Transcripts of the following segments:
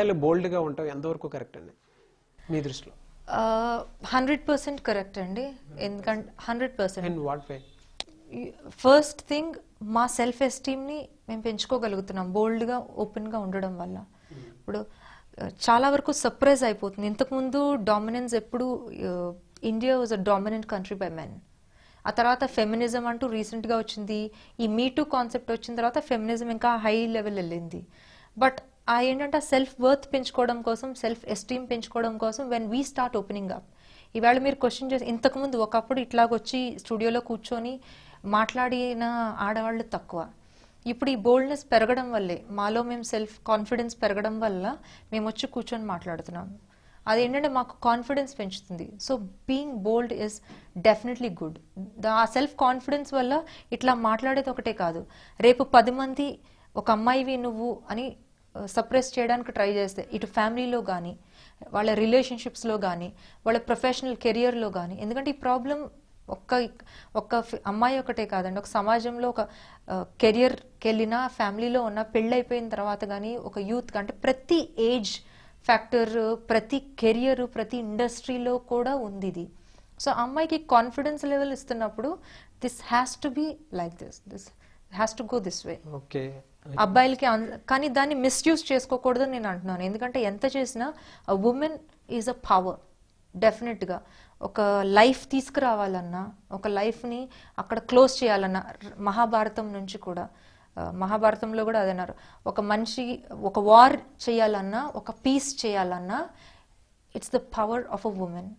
అమ్మాయిలు బోల్డ్గా ఉంటాం ఎంతవరకు కరెక్ట్ అండి? మీ దృష్టిలో? హండ్రెడ్ పర్సెంట్ కరెక్ట్ అండి. ఎందుకంటే hundred percent. And what way? First thing మా సెల్ఫ్ ఎస్టీమ్ని మేము పెంచుకోగలుగుతున్నాం బోల్డ్గా ఓపెన్గా ఉండడం వల్ల. ఇప్పుడు చాలా వరకు సర్ప్రైజ్ అయిపోతుంది. ఇంతకుముందు డామినెన్స్ ఎప్పుడు India was a dominant country by men. ఆ తర్వాత ఫెమినిజం అంటూ రీసెంట్గా వచ్చింది. ఈ మీ టూ కాన్సెప్ట్ వచ్చిన తర్వాత ఫెమినిజం ఇంకా హై లెవెల్ వెళ్ళింది. బట్ ఆ ఏంటంటే సెల్ఫ్ వర్త్ పెంచుకోవడం కోసం సెల్ఫ్ ఎస్టీమ్ పెంచుకోవడం కోసం when we start opening up ఈవేళ మీరు క్వశ్చన్ చేసి ఇంతకుముందు ఒకప్పుడు ఇట్లాగొచ్చి స్టూడియోలో కూర్చొని మాట్లాడిన ఆడవాళ్ళు తక్కువ. ఇప్పుడు ఈ బోల్డ్నెస్ పెరగడం వల్లే మాలో మేము సెల్ఫ్ కాన్ఫిడెన్స్ పెరగడం వల్ల మేము వచ్చి కూర్చొని మాట్లాడుతున్నాం. అదేంటంటే మాకు కాన్ఫిడెన్స్ పెంచుతుంది. So being bold is definitely good ఆ సెల్ఫ్ కాన్ఫిడెన్స్ వల్ల ఇట్లా మాట్లాడేది ఒకటే కాదు. రేపు పది మంది ఒక అమ్మాయివి నువ్వు అని సప్రెస్ చేయడానికి ట్రై చేస్తే ఇటు ఫ్యామిలీలో కానీ వాళ్ళ రిలేషన్షిప్స్లో కానీ వాళ్ళ ప్రొఫెషనల్ కెరియర్లో కానీ ఎందుకంటే ఈ ప్రాబ్లం ఒక్క ఒక్క అమ్మాయి ఒకటే కాదండి ఒక సమాజంలో ఒక కెరియర్కి వెళ్ళినా ఫ్యామిలీలో ఉన్న పెళ్ళైపోయిన తర్వాత కానీ ఒక యూత్ అంటే ప్రతి ఏజ్ ఫ్యాక్టర్ ప్రతి కెరియర్ ప్రతి ఇండస్ట్రీలో కూడా ఉంది ఇది. సో అమ్మాయికి కాన్ఫిడెన్స్ లెవెల్ ఇస్తున్నప్పుడు this has to be like this this has to go this way okay అబ్బాయిలకి అన్- కానీ దాన్ని మిస్యూజ్ చేసుకోకూడదని నేను అంటున్నాను. ఎందుకంటే ఎంత చేసినా ఉమెన్ ఈజ్ అ పవర్ డెఫినెట్గా ఒక లైఫ్ తీసుకురావాలన్నా ఒక లైఫ్ని అక్కడ క్లోజ్ చేయాలన్నా మహాభారతం నుంచి కూడా మహాభారతంలో కూడా అదన్నారు ఒక మనిషి ఒక వార్ చేయాలన్నా ఒక పీస్ చేయాలన్నా it's the power of a woman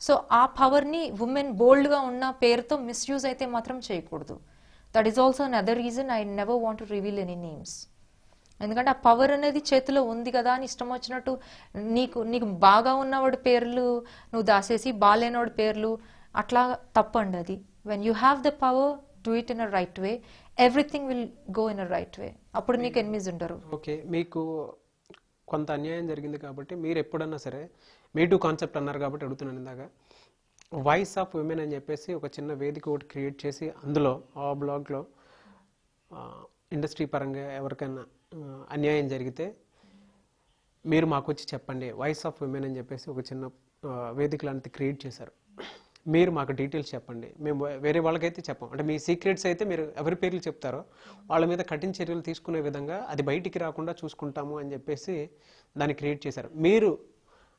so ఆ పవర్ని ఉమెన్ బోల్డ్గా ఉన్న పేరుతో మిస్యూజ్ అయితే మాత్రం చేయకూడదు. That is also an other reason I never want to reveal any names ఎందుకంటే ఆ పవర్ అనేది చేతిలో ఉంది కదా అని ఇష్టం వచ్చినట్టు నీకు నీకు బాగా ఉన్నవాడి పేర్లు నువ్వు దాసేసి బాగాలేనవాడి పేర్లు అట్లా తప్పండి అది. When you have the power do it in a right way everything will go in a right way అప్పుడు నీకు ఎనిమిస్ ఉండరు. ఓకే మీకు కొంత అన్యాయం జరిగింది కాబట్టి మీరు ఎప్పుడన్నా సరే మీ టూ కాన్సెప్ట్ అన్నారు కాబట్టి అడుగుతున్నాను ఇందాక. వాయిస్ ఆఫ్ ఉమెన్ అని చెప్పేసి ఒక చిన్న వేదిక ఒకటి క్రియేట్ చేసి అందులో ఆ బ్లాగ్లో ఇండస్ట్రీ పరంగా ఎవరికైనా అన్యాయం జరిగితే మీరు మాకు వచ్చి చెప్పండి. వాయిస్ ఆఫ్ ఉమెన్ అని చెప్పేసి ఒక చిన్న వేదిక లాంటిది క్రియేట్ చేశారు. మీరు మాకు డీటెయిల్స్ చెప్పండి. మేము వేరే వాళ్ళకైతే చెప్పం. అంటే మీ సీక్రెట్స్ అయితే మీరు ఎవరి పేర్లు చెప్తారో వాళ్ళ మీద కఠిన చర్యలు తీసుకునే విధంగా అది బయటికి రాకుండా చూసుకుంటాము అని చెప్పేసి దాన్ని క్రియేట్ చేశారు. మీరు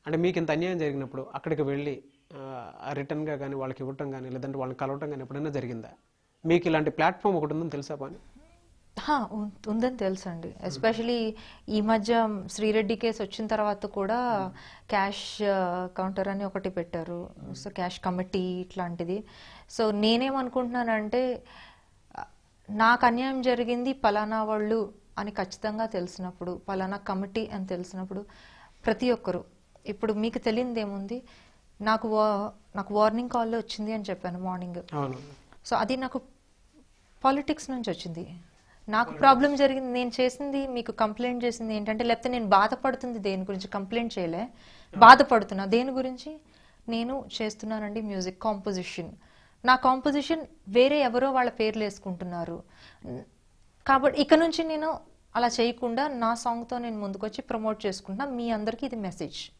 అంటే మీకు ఇంత అన్యాయం జరిగినప్పుడు అక్కడికి వెళ్ళి రిటర్న్గా కానీ వాళ్ళకి ఇవ్వటం కానీ లేదంటే వాళ్ళని కలవటం కానీ ఎప్పుడైనా జరిగిందా? మీకు ఇలాంటి ప్లాట్ఫామ్ ఒకటి ఉందని తెలుసా పని హా, ఉం- ఉందని తెలుసండి. ఎస్పెషలీ ఈ మధ్య శ్రీరెడ్డి కేసు వచ్చిన తర్వాత కూడా క్యాష్ కౌంటర్ అని ఒకటి పెట్టారు. సో క్యాష్ కమిటీ ఇట్లాంటిది. సో నేనేమనుకుంటున్నానంటే నాకు అన్యాయం జరిగింది పలానా వాళ్ళు అని ఖచ్చితంగా తెలిసినప్పుడు పలానా కమిటీ అని తెలిసినప్పుడు ప్రతి ఒక్కరు. ఇప్పుడు మీకు తెలియనిది ఏముంది నాకు వా- నాకు వార్నింగ్ కాల్ వచ్చింది అని చెప్పాను మార్నింగ్ సో అది నాకు పాలిటిక్స్ నుంచి వచ్చింది. నాకు ప్రాబ్లం జరిగింది నేను చేసింది మీకు కంప్లైంట్ చేసింది ఏంటంటే లేకపోతే నేను బాధపడుతుంది దేని గురించి కంప్లైంట్ చేయలే. బాధపడుతున్నా. దేని గురించి? నేను చేస్తున్నానండి మ్యూజిక్ కాంపోజిషన్ నా కాంపోజిషన్ వేరే ఎవరో వాళ్ళ పేర్లు వేసుకుంటున్నారు. కాబట్టి ఇక నుంచి నేను అలా చేయకుండా నా సాంగ్తో నేను ముందుకొచ్చి ప్రమోట్ చేసుకుంటున్నా. మీ అందరికీ ఇది మెసేజ్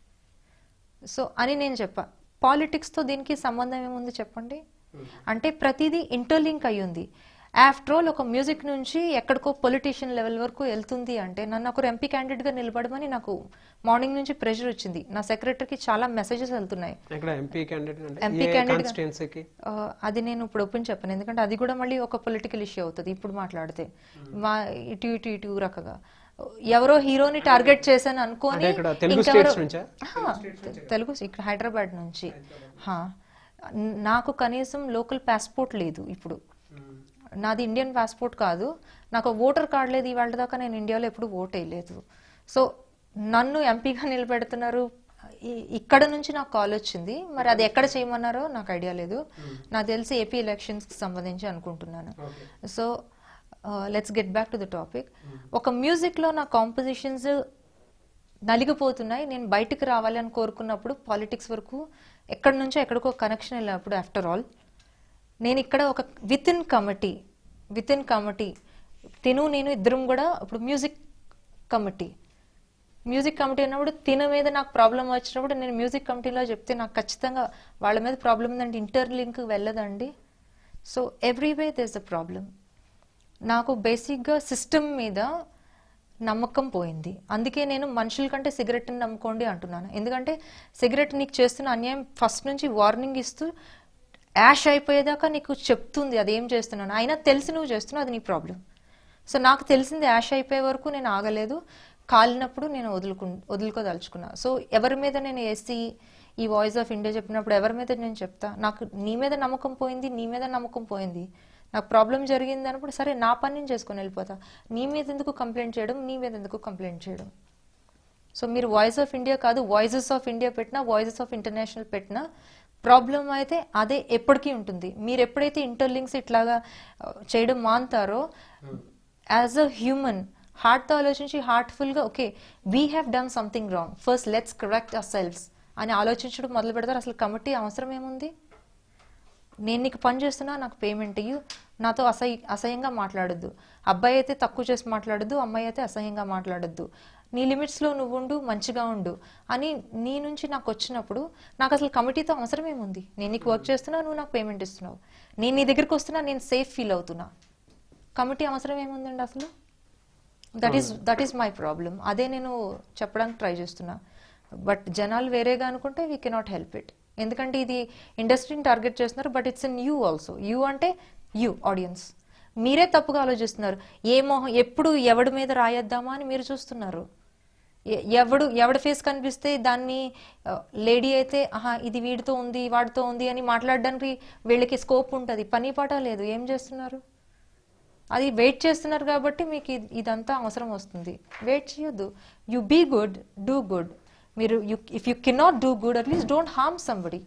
సో అని నేను చెప్పా. పాలిటిక్స్తో దీనికి సంబంధం ఏముంది చెప్పండి? అంటే ప్రతిదీ ఇంటర్లింక్ అయి ఉంది ఆఫ్టర్ ఆల్ ఒక మ్యూజిక్ నుంచి ఎక్కడికో పొలిటీషియన్ లెవెల్ వరకు వెళ్తుంది అంటే నన్ను ఒకరు ఎంపీ క్యాండిడేట్గా నిలబడమని నాకు మార్నింగ్ నుంచి ప్రెషర్ వచ్చింది. నా సెక్రటరీకి చాలా మెసేజెస్ వెళ్తున్నాయి. ఎంపీ క్యాండిడేట్ అది నేను ఇప్పుడు ఓపెన్ చెప్పను. ఎందుకంటే అది కూడా మళ్ళీ ఒక పొలిటికల్ ఇష్యూ అవుతుంది ఇప్పుడు మాట్లాడితే. మా ఇటు ఇటు ఇటు రకగా. ఎవరో హీరోని టార్గెట్ చేశాను అనుకోని తెలుగు ఇక్కడ హైదరాబాద్ నుంచి. నాకు కనీసం లోకల్ పాస్పోర్ట్ లేదు ఇప్పుడు. నాది ఇండియన్ పాస్పోర్ట్ కాదు. నాకు ఓటర్ కార్డ్ లేదు ఇవాళ దాకా నేను ఇండియాలో ఎప్పుడు ఓట్ వేయలేదు. సో నన్ను ఎంపీగా నిలబెడుతున్నారు. ఇక్కడ నుంచి నాకు కాల్ వచ్చింది. మరి అది ఎక్కడ చేయమన్నారో నాకు ఐడియా లేదు. నాకు తెలిసి ఏపీ ఎలక్షన్స్కి సంబంధించి అనుకుంటున్నాను. So let's get back to the topic ఒక మ్యూజిక్లో నా కాంపోజిషన్స్ నలిగిపోతున్నాయి. నేను బయటికి రావాలని కోరుకున్నప్పుడు పాలిటిక్స్ వరకు ఎక్కడి నుంచో ఎక్కడికో కనెక్షన్ వెళ్ళినప్పుడు ఆఫ్టర్ ఆల్ నేను ఇక్కడ ఒక within committee within committee తిను నేను ఇద్దరం కూడా ఇప్పుడు మ్యూజిక్ కమిటీ. మ్యూజిక్ కమిటీ అన్నప్పుడు తిన మీద నాకు ప్రాబ్లం వచ్చినప్పుడు నేను మ్యూజిక్ కమిటీలో చెప్తే నాకు ఖచ్చితంగా వాళ్ళ మీద ప్రాబ్లం ఉందంటే inter link వెళ్ళదండి. So every way does a problem. నాకు బేసిక్గా సిస్టమ్ మీద నమ్మకం పోయింది. అందుకే నేను మనుషుల కంటే సిగరెట్ని నమ్ముకోండి అంటున్నాను. ఎందుకంటే సిగరెట్ నీకు చేస్తున్న అన్యాయం ఫస్ట్ నుంచి వార్నింగ్ ఇస్తూ యాష్ అయిపోయేదాకా నీకు చెప్తుంది అది ఏం చేస్తున్నాను. అయినా తెలిసి నువ్వు చేస్తున్నావు అది నీ ప్రాబ్లం. సో నాకు తెలిసింది యాష్ అయిపోయే వరకు నేను ఆగలేదు. కాలినప్పుడు నేను వదులుకు వదులుకోదలుచుకున్నా. సో ఎవరి మీద నేను వేసి ఈ వాయిస్ ఆఫ్ ఇండియా చెప్పినప్పుడు ఎవరి మీద నేను చెప్తా? నాకు నీ మీద నమ్మకం పోయింది నీ మీద నమ్మకం పోయింది. నాకు ప్రాబ్లం జరిగింది అన్నప్పుడు సరే నా పని నేను చేసుకొని వెళ్ళిపోతా. నీ మీద ఎందుకు కంప్లైంట్ చేయడం? నీ మీద ఎందుకు కంప్లైంట్ చేయడం? సో మీరు వాయిస్ ఆఫ్ ఇండియా కాదు వాయిసెస్ ఆఫ్ ఇండియా పెట్టినా వాయిసెస్ ఆఫ్ ఇంటర్నేషనల్ పెట్టినా ప్రాబ్లం అయితే అదే ఎప్పటికీ ఉంటుంది. మీరు ఎప్పుడైతే ఇంటర్లింక్స్ ఇట్లాగా uh, చేయడం మాంతారో యాజ్ అ హ్యూమన్ హార్ట్తో ఆలోచించి హార్ట్ఫుల్గా okay we have done something wrong first let's correct our selfs అని ఆలోచించడం మొదలు పెడతారు అసలు కమిటీ అవసరం ఏముంది? నేను నీకు పని చేస్తున్నా నాకు పేమెంట్ ఇయ్యు. నాతో అసహ్య అసహ్యంగా మాట్లాడొద్దు. అబ్బాయి అయితే తక్కువ చేసి మాట్లాడొద్దు అమ్మాయి అయితే అసహ్యంగా మాట్లాడొద్దు. నీ లిమిట్స్లో నువ్వు ఉండు మంచిగా ఉండు అని నీ నుంచి నాకు వచ్చినప్పుడు నాకు అసలు కమిటీతో అవసరం ఏముంది? నేను నీకు వర్క్ చేస్తున్నా నువ్వు నాకు పేమెంట్ ఇస్తున్నావు. నేను నీ దగ్గరికి వస్తున్నా నేను సేఫ్ ఫీల్ అవుతున్నా. కమిటీ అవసరం ఏముందండి అసలు? That is that is my problem అదే నేను చెప్పడానికి ట్రై చేస్తున్నా. బట్ జనాలు వేరేగా అనుకుంటే వీ కెనాట్ హెల్ప్ ఇట్ ఎందుకంటే ఇది ఇండస్ట్రీని టార్గెట్ చేస్తున్నారు but it's in you also. You అంటే యూ ఆడియన్స్. మీరే తప్పుగా ఆలోచిస్తున్నారు. ఏ మొహం ఎప్పుడు ఎవడి మీద రాయొద్దామా అని మీరు చూస్తున్నారు. ఎ- ఎవడు ఎవడ ఫేస్ కనిపిస్తే దాన్ని లేడీ అయితే ఆహా ఇది వీడితో ఉంది వాడితో ఉంది అని మాట్లాడడానికి వీళ్ళకి స్కోప్ ఉంటుంది. పని పాట లేదు. ఏం చేస్తున్నారు? అది వెయిట్ చేస్తున్నారు కాబట్టి మీకు ఇదంతా అవసరం వస్తుంది. వెయిట్ చేయొద్దు. You be good do good. మీరు you if you cannot do good at least don't harm somebody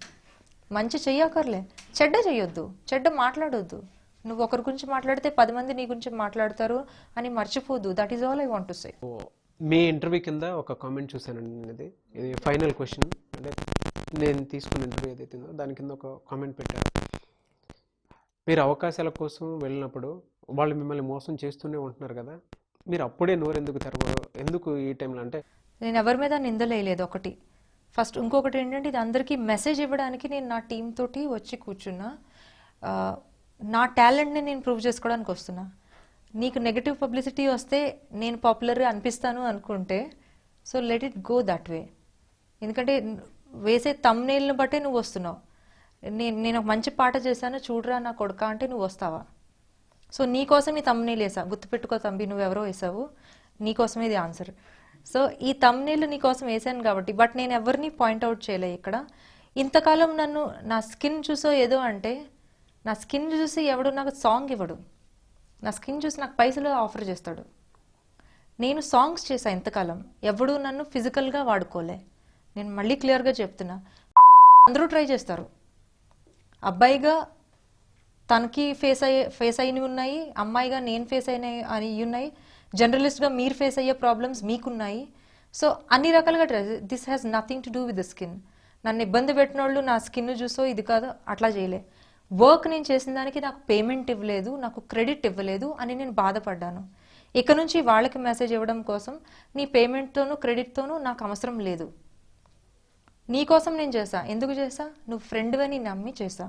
మంచి చెయ్యకర్లే. చెడ్డ చెయ్యొద్దు. చెడ్డ మాట్లాడొద్దు. నువ్వు ఒకరి గురించి మాట్లాడితే పది మంది నీ గురించి మాట్లాడతారు అని మర్చిపోదు. That is all I want to say ఓ, మీ ఇంటర్వ్యూ కింద ఒక కామెంట్ చూశానండి. ఇది ఇది ఫైనల్ క్వశ్చన్ అంటే నేను తీసుకున్న ఇంటర్వ్యూ ఏదైతే దాని కింద ఒక కామెంట్ పెట్టారు మీరు అవకాశాల కోసం వెళ్ళినప్పుడు వాళ్ళు మిమ్మల్ని మోసం చేస్తూనే ఉంటున్నారు కదా. మీరు అప్పుడే నోరు ఎందుకు తెరవరు? ఎందుకు ఈ టైంలో అంటే నేను ఎవరి మీద నిందలేయలేదు ఒకటి. ఫస్ట్ ఇంకొకటి ఏంటంటే ఇది అందరికీ మెసేజ్ ఇవ్వడానికి నేను నా టీం తోటి వచ్చి కూర్చున్నా. నా టాలెంట్ని నేను ప్రూవ్ చేసుకోవడానికి వస్తున్నా. నీకు నెగిటివ్ పబ్లిసిటీ వస్తే నేను పాపులర్గా అనిపిస్తాను అనుకుంటే so let it go that way. ఎందుకంటే వేసే తమ్నేల్ని బట్టే నువ్వు వస్తున్నావు. నేను నేను ఒక మంచి పాట చేశాను చూడరా నా కొడుక అంటే నువ్వు వస్తావా? సో నీకోసం ఈ తమ్నేల్ వేసా గుర్తుపెట్టుకో తంబి నువ్వెవరో వేసావు. నీకోసమే ఇది ఆన్సర్. సో ఈ తమ్నేల్ నీకోసం వేసాను కాబట్టి బట్ నేను ఎవరిని పాయింట్అవుట్ చేయలే ఇక్కడ. ఇంతకాలం నన్ను నా స్కిన్ చూసో ఏదో అంటే నా స్కిన్ చూసి ఎవడు నాకు సాంగ్ ఇవ్వడు. నా స్కిన్ చూసి నాకు పైసలు ఆఫర్ చేస్తాడు. నేను సాంగ్స్ చేశాను ఇంతకాలం. ఎవడు నన్ను ఫిజికల్గా వాడుకోలే. నేను మళ్ళీ క్లియర్గా చెప్తున్నా. అందరూ ట్రై చేస్తారు. అబ్బాయిగా తనకి ఫేస్ అయ్యే ఫేస్ అయినవి ఉన్నాయి అమ్మాయిగా నేను ఫేస్ అయిన అని ఉన్నాయి. జర్నలిస్ట్గా మీరు ఫేస్ అయ్యే ప్రాబ్లమ్స్ మీకున్నాయి. సో అన్ని రకాలుగా this has nothing to do with the skin నన్ను ఇబ్బంది పెట్టిన వాళ్ళు నా స్కిన్ చూసో ఇది కాదు అట్లా చేయలే. వర్క్ నేను చేసిన దానికి నాకు పేమెంట్ ఇవ్వలేదు నాకు క్రెడిట్ ఇవ్వలేదు అని నేను బాధపడ్డాను. ఇక నుంచి వాళ్ళకి మెసేజ్ ఇవ్వడం కోసం నీ పేమెంట్తోనూ క్రెడిట్తోనూ నాకు అవసరం లేదు. నీ కోసం నేను చేశా. ఎందుకు చేశా? నువ్వు ఫ్రెండ్వని నమ్మి చేశా.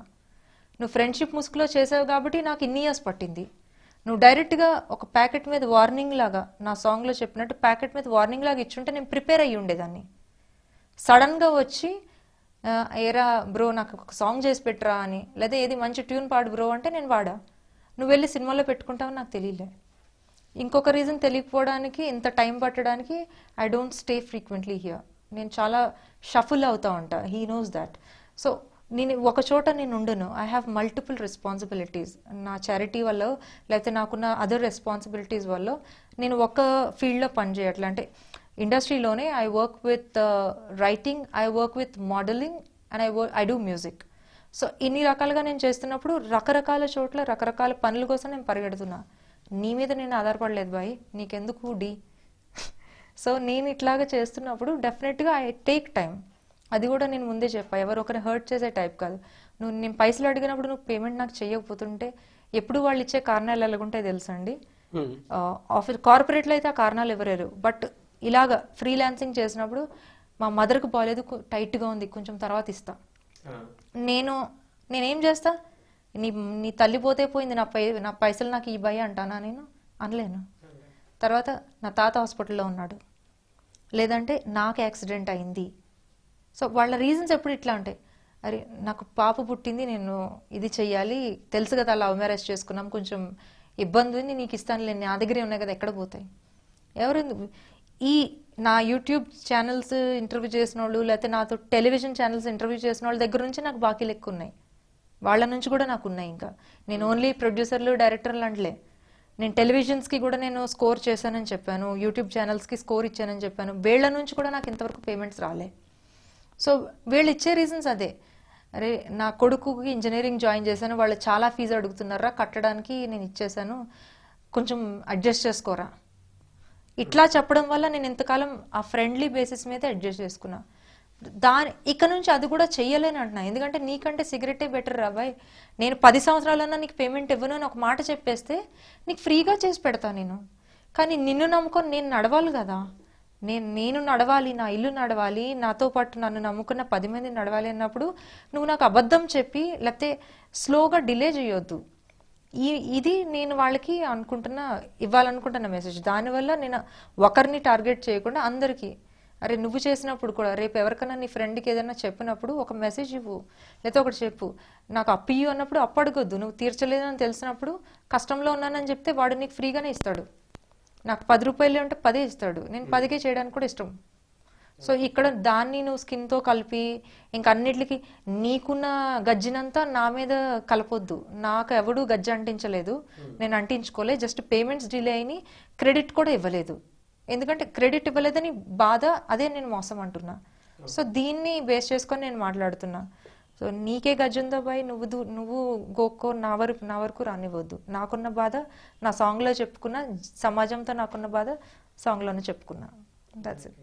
నువ్వు ఫ్రెండ్షిప్ ముసుగులో చేసావు కాబట్టి నాకు ఇన్ని ఇయర్స్ పట్టింది. నువ్వు డైరెక్ట్గా ఒక ప్యాకెట్ మీద వార్నింగ్ లాగా నా సాంగ్లో చెప్పినట్టు ప్యాకెట్ మీద వార్నింగ్ లాగా ఇచ్చుంటే నేను ప్రిపేర్ అయ్యి ఉండేదాన్ని. సడన్గా వచ్చి ఏరా బ్రో నాకు ఒక సాంగ్ చేసి పెట్టరా అని లేదా ఏది మంచి ట్యూన్ పాడు బ్రో అంటే నేను వాడా. నువ్వు వెళ్ళి సినిమాలో పెట్టుకుంటావని నాకు తెలియలే. ఇంకొక రీజన్ తెలియకపోవడానికి ఇంత టైం పట్టడానికి I don't stay frequently here నేను చాలా షఫుల్ అవుతా ఉంటా. హీ నోస్ దాట్ సో నేను ఒక చోట నేను ఉండను. ఐ హ్యావ్ మల్టిపుల్ రెస్పాన్సిబిలిటీస్ నా చారిటీ వల్ల లేకపోతే నాకున్న అదర్ రెస్పాన్సిబిలిటీస్ వల్ల నేను ఒక ఫీల్డ్లో పనిచేయట్లే అంటే ఇండస్ట్రీలోనే I work with writing I work with modelling and I work I do music so ఇన్ని రకాలుగా నేను చేస్తున్నప్పుడు రకరకాల చోట్ల రకరకాల పనుల కోసం నేను పరిగెడుతున్నా. నీ మీద నేను ఆధారపడలేదు బాయ్. నీకెందుకు డి? సో నేను ఇట్లాగా చేస్తున్నప్పుడు డెఫినెట్గా ఐ టేక్ టైం అది కూడా నేను ముందే చెప్పా. ఎవరు ఒకరిని హర్ట్ చేసే టైప్ కాదు. నువ్వు నేను పైసలు అడిగినప్పుడు నువ్వు పేమెంట్ నాకు చేయకపోతుంటే ఎప్పుడు వాళ్ళు ఇచ్చే కారణాలు ఎలాగుంటాయి తెలుసండి ఆఫీస్ కార్పొరేట్లో అయితే ఆ కారణాలు ఎవరేరు బట్ ఇలాగ ఫ్రీలాన్సింగ్ చేసినప్పుడు మా మదర్కి బాగాలేదు టైట్గా ఉంది. కొంచెం తర్వాత ఇస్తా. నేను నేనేం చేస్తా? నీ నీ తల్లి పోతే పోయింది నా పై నా పైసలు నాకు ఈ భయ అంటానా నేను? అనలేను. తర్వాత నా తాత హాస్పిటల్లో ఉన్నాడు. లేదంటే నాకు యాక్సిడెంట్ అయింది. సో వాళ్ళ రీజన్స్ ఎప్పుడు ఇట్లా ఉంటాయి? అరే నాకు పాప పుట్టింది నేను ఇది చెయ్యాలి తెలుసు కదా లవ్ మ్యారేజ్ చేసుకున్నాం కొంచెం ఇబ్బంది ఉంది నీకు ఇస్తానులే నా దగ్గరే ఉన్నాయి కదా ఎక్కడ పోతాయి? ఎవరు ఈ నా యూట్యూబ్ ఛానల్స్ ఇంటర్వ్యూ చేసిన వాళ్ళు లేకపోతే నాతో టెలివిజన్ ఛానల్స్ ఇంటర్వ్యూ చేసిన వాళ్ళ దగ్గర నుంచి నాకు బాకీలు ఎక్కువ ఉన్నాయి. వాళ్ళ నుంచి కూడా నాకు ఉన్నాయి ఇంకా. నేను ఓన్లీ ప్రొడ్యూసర్లు డైరెక్టర్లు అంటలే నేను టెలివిజన్స్కి కూడా నేను స్కోర్ చేశానని చెప్పాను యూట్యూబ్ ఛానల్స్కి స్కోర్ ఇచ్చానని చెప్పాను. వీళ్ళ నుంచి కూడా నాకు ఇంతవరకు పేమెంట్స్ రాలే. సో వీళ్ళు ఇచ్చే రీజన్స్ అదే. అరే నా కొడుకుకి ఇంజనీరింగ్ జాయిన్ చేశాను వాళ్ళు చాలా ఫీజు అడుగుతున్నారా కట్టడానికి నేను ఇచ్చేసాను కొంచెం అడ్జస్ట్ చేసుకోరా. ఇట్లా చెప్పడం వల్ల నేను ఇంతకాలం ఆ ఫ్రెండ్లీ బేసిస్ మీద అడ్జస్ట్ చేసుకున్నా. దాని ఇక నుంచి అది కూడా చెయ్యలేని అంటున్నా. ఎందుకంటే నీకంటే సిగరెటే బెటర్ రాబాయ్ నేను పది సంవత్సరాలన్నా నీకు పేమెంట్ ఇవ్వను అని ఒక మాట చెప్పేస్తే నీకు ఫ్రీగా చేసి పెడతా నేను. కానీ నిన్ను నమ్ముకొని నేను నడవాలి కదా. నేను నేను నడవాలి నా ఇల్లు నడవాలి నాతో పాటు నన్ను నమ్ముకున్న పది మంది నడవాలి అన్నప్పుడు నువ్వు నాకు అబద్ధం చెప్పి లేకపోతే స్లోగా డిలే చేయొద్దు. ఈ ఇది నేను వాళ్ళకి అనుకుంటున్న ఇవ్వాలనుకుంటున్న మెసేజ్ దానివల్ల నేను ఒకరిని టార్గెట్ చేయకుండా అందరికీ అరే నువ్వు చేసినప్పుడు కూడా రేపు ఎవరికైనా నీ ఫ్రెండ్కి ఏదైనా చెప్పినప్పుడు ఒక మెసేజ్ ఇవ్వు. లేకపోతే ఒకటి చెప్పు నాకు అప్పు ఇయ్యు అన్నప్పుడు అప్పడగొద్దు నువ్వు తీర్చలేదని తెలిసినప్పుడు కష్టంలో ఉన్నానని చెప్తే వాడు నీకు ఫ్రీగానే ఇస్తాడు. నాకు పది రూపాయలు అంటే పదే ఇస్తాడు. నేను పదికే చేయడానికి కూడా ఇష్టం. సో ఇక్కడ దాన్ని నువ్వు స్కిన్తో కలిపి ఇంక అన్నిటికి నీకున్న గజ్జినంతా నా మీద కలపొద్దు. నాకు ఎవడు గజ్జి అంటించలేదు. నేను అంటించుకోలే. జస్ట్ పేమెంట్స్ డిలే అయినాయి క్రెడిట్ కూడా ఇవ్వలేదు. ఎందుకంటే క్రెడిట్ ఇవ్వలేదని బాధ అదే నేను మోసం అంటున్నా. సో దీన్ని బేస్ చేసుకొని నేను మాట్లాడుతున్నా. సో నీకే గజంతో బాయ్ నువ్వు దూ- నువ్వు గోక్కో నా వరకు నా వరకు రానివ్వద్దు. నాకున్న బాధ నా సాంగ్లో చెప్పుకున్నా సమాజంతో నాకున్న బాధ సాంగ్లోనే చెప్పుకున్నా. That's it